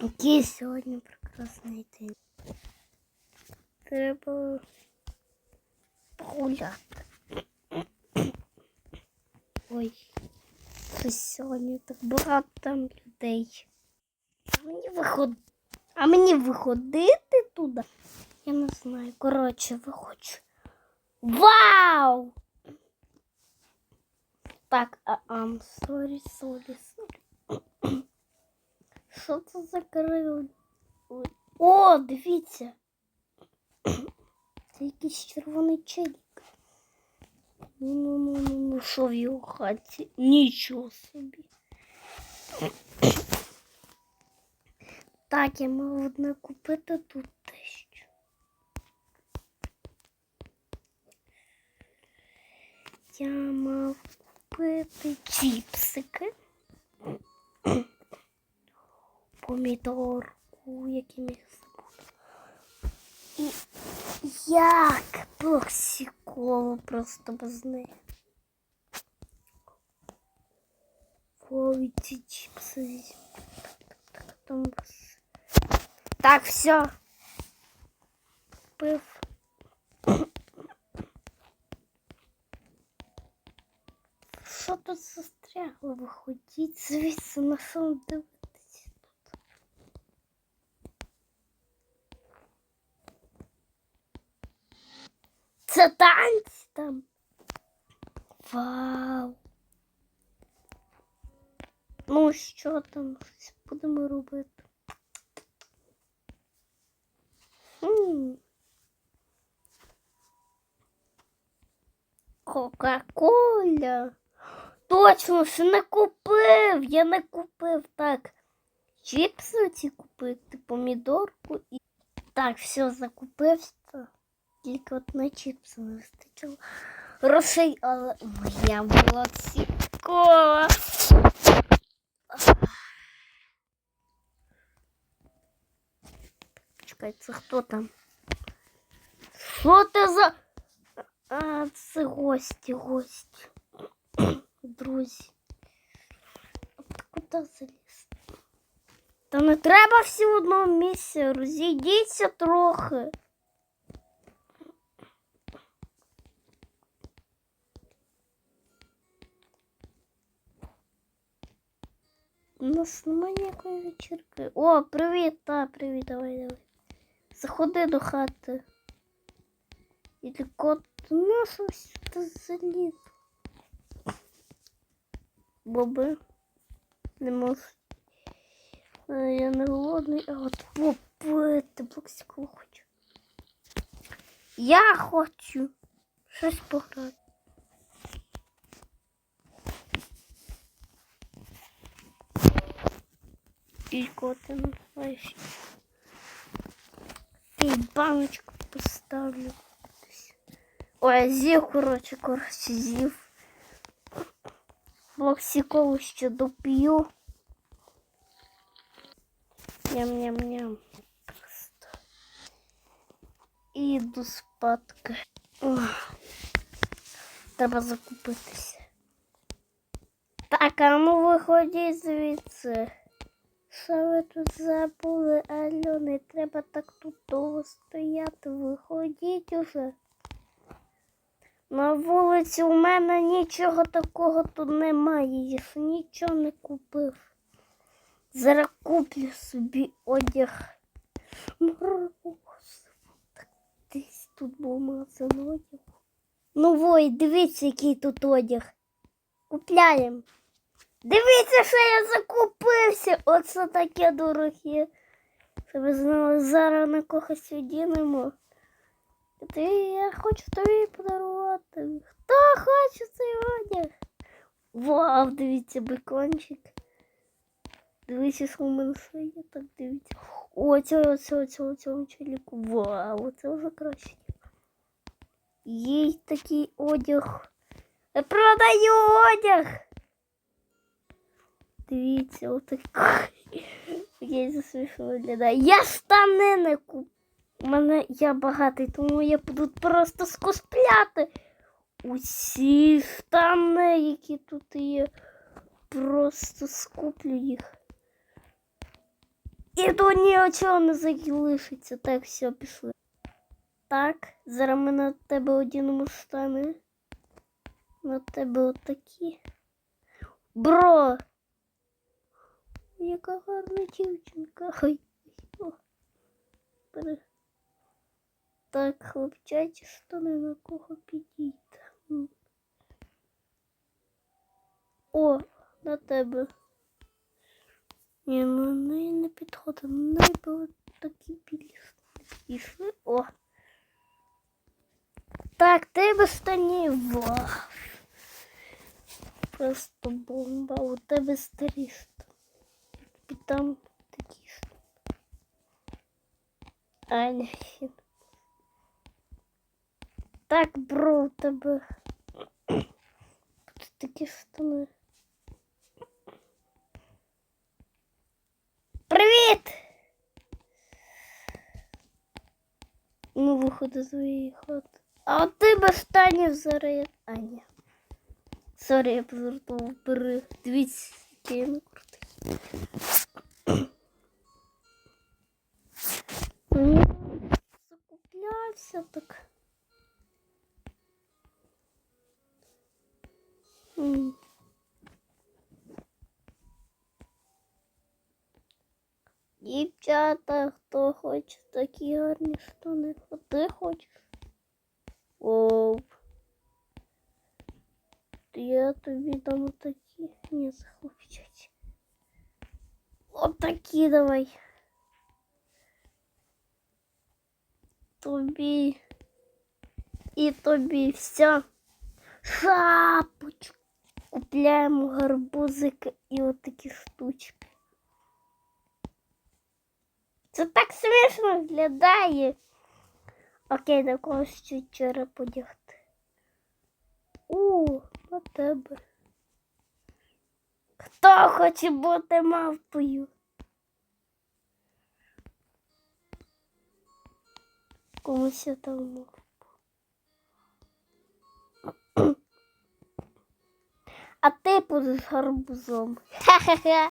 Який сьогодні прекрасний день. Треба погуляти. Ой, щось сьогодні так багато там людей. А мені виход... А мені виходити туди? Я не знаю. Коротше, виходжу. Вау! Так, а, ам, сорі, сорі, сорі. Що це за крил? О, дивіться. Це якийсь червоний челік. Ну, ну, ну, ну, ну, що в його хаті? Нічого собі. Так, я мав одне купити тут дещо. Я мав купити чіпсики. Помідорку, який міг забути. І як плаксіково просто без неї. Ой, ці чіпси. візьму. Так, так, так, там без- Так, все. Пив. Що тут застрягло? Виходіть звідси на що дивитися Це танці там. Вау. Ну, що там? Щось будемо робити. Кока-коля. Точно, ще не купив. Я не купив. Так. Чіпси ці купити, помідорку і. Так, все, закупився. Тільки от на чіпси не вистачило. Грошей, але моя молодцікова. Чекай, це хто там? Що це за. А, це гості, гості. Друзі. А ти куди заліз? Та не треба всі в одному місці. Розійдіться трохи. У нас немає ніякої вечірки. О, привіт, та, привіт, давай, давай. Заходи до хати. І кот ну щось ти заліз. Боби. Не можу. Е, Я не голодний, а от попити боксику хочу. Я хочу щось пограти. І коти називаєш. І баночку поставлю. кудись. Ой, з'їв, коротше, коротше, з'їв. Блоксикову ще доп'ю. Ням-ням-ням. Просто. І йду спадки. Ох. Треба закупитися. Так, а ну виходіть звідси. Що ви тут забули, Алло, не треба так тут довго стояти. Виходіть уже. На вулиці у мене нічого такого тут немає. Я ж нічого не купив. Зараз куплю собі одяг. Так десь тут був магазин одягу. Ну вой, дивіться, який тут одяг. Купляємо. Дивіться, що я закупився. Оце таке дороге. Щоб ви знали, зараз на когось одінемо. Ти, я хочу тобі подарувати. Хто хоче цей одяг? Вау, дивіться, бекончик. Дивіться, що у мене все є, так дивіться. О, цього, цього, цього, цього челіку. Вау, це вже краще. Є такий одяг. Я продаю одяг. Дивіться, отакий. Я засмішно виглядає. Я штани не куп. У мене я багатий, тому я буду просто скоспляти. Усі штани, які тут є. Просто скуплю їх. І тут нічого не залишиться. Так, все, пішли. Так, зараз ми на тебе одінемо штани. На тебе отакі. Бро! Яка гарна дівчинка. Ой. о. Пере- Так, хлопчачі штани на кого підійде. М. О, на тебе. Ні, ну не, не підходить. Не було такі білі. Пішли. О. Так, штанів. Вау. Просто бомба. У тебе старі штани. І там такі штани. Аня. Так, бро, у тебе. Тут такі штани. Привіт! Ну, виходи своєї хати. А от ти без штанів зараз. А, ні. Сорі, я повернув вперед. Дивіться, який я не. Закуплявся так. М. Дівчата, хто хоче такі гарні штани, а ти хочеш? Оу. Я тобі дам отакі. Ні, захлопчать. Отакі давай. Тобі. І тобі все. Шапочку. Купляємо гарбузики і отакі штучки. Це так смішно виглядає. Окей, на когось ще череп одягти. У, на тебе. Хто хоче бути мавпою? Комусь я там. А ти будеш гарбузом. Ха-ха-ха.